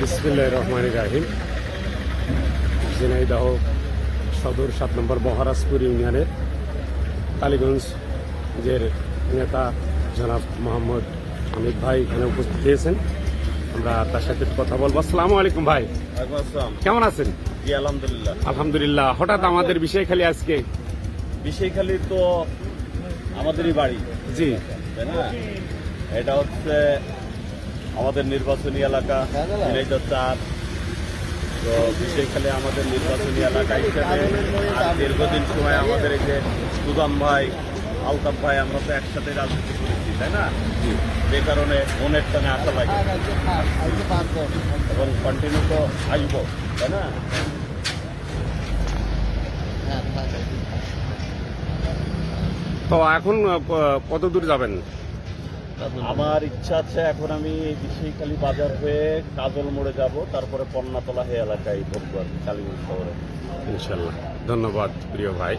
বিসমিল্লাহ রহমান রাহিম। ঝিনাইদহ সদর সাত নম্বর মহারাজপুর ইউনিয়নের কালীগঞ্জের নেতা জনাব মোহাম্মদ হামিদ ভাই এখানে উপস্থিত হয়েছেন। আমরা তার সাথে কথা বলব। আসসালামু আলাইকুম ভাই। কেমন আছেন? আলহামদুলিল্লাহ। আলহামদুলিল্লাহ। হঠাৎ আমাদের বিষয় খালি আজকে? বিষয়খালী তো আমাদেরই বাড়ি। জি। এটা হচ্ছে আমাদের নির্বাচনী এলাকা ঝিনাইদহ চার তো বিষয়খালী আমাদের নির্বাচনী এলাকা হিসেবে দীর্ঘদিন সময় আমাদের এই যে সুদাম ভাই আলতাফ ভাই আমরা তো একসাথে রাজনীতি করেছি তাই না? যে কারণে মনের টানে আশা লাগে এবং কন্টিনিউ তো আসব তাই না? তো এখন কত দূর যাবেন? আমার ইচ্ছা আছে এখন আমি বিশেখালী বাজার হয়ে কাজল মোড়ে যাব তারপরে পন্নাতলা হয়ে এলাকায় ঢুকবো আর কি, কালীগঞ্জ শহরে। ইনশাল্লাহ। ধন্যবাদ প্রিয় ভাই।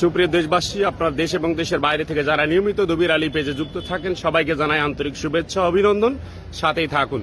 সুপ্রিয় দেশবাসী আপনার দেশ এবং দেশের বাইরে থেকে যারা নিয়মিত দবির আলী পেজে যুক্ত থাকেন সবাইকে জানাই আন্তরিক শুভেচ্ছা অভিনন্দন। সাথেই থাকুন।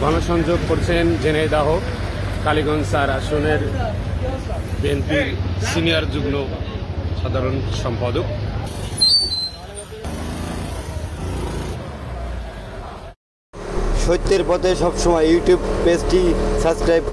গণসংযোগ করছেন জেনেদাহ, কালীগঞ্জ স্যার আসনের বিএনপির সিনিয়র যুগ্ম সাধারণ সম্পাদক। সত্যের পথে সবসময় ইউটিউব পেজটি সাবস্ক্রাইব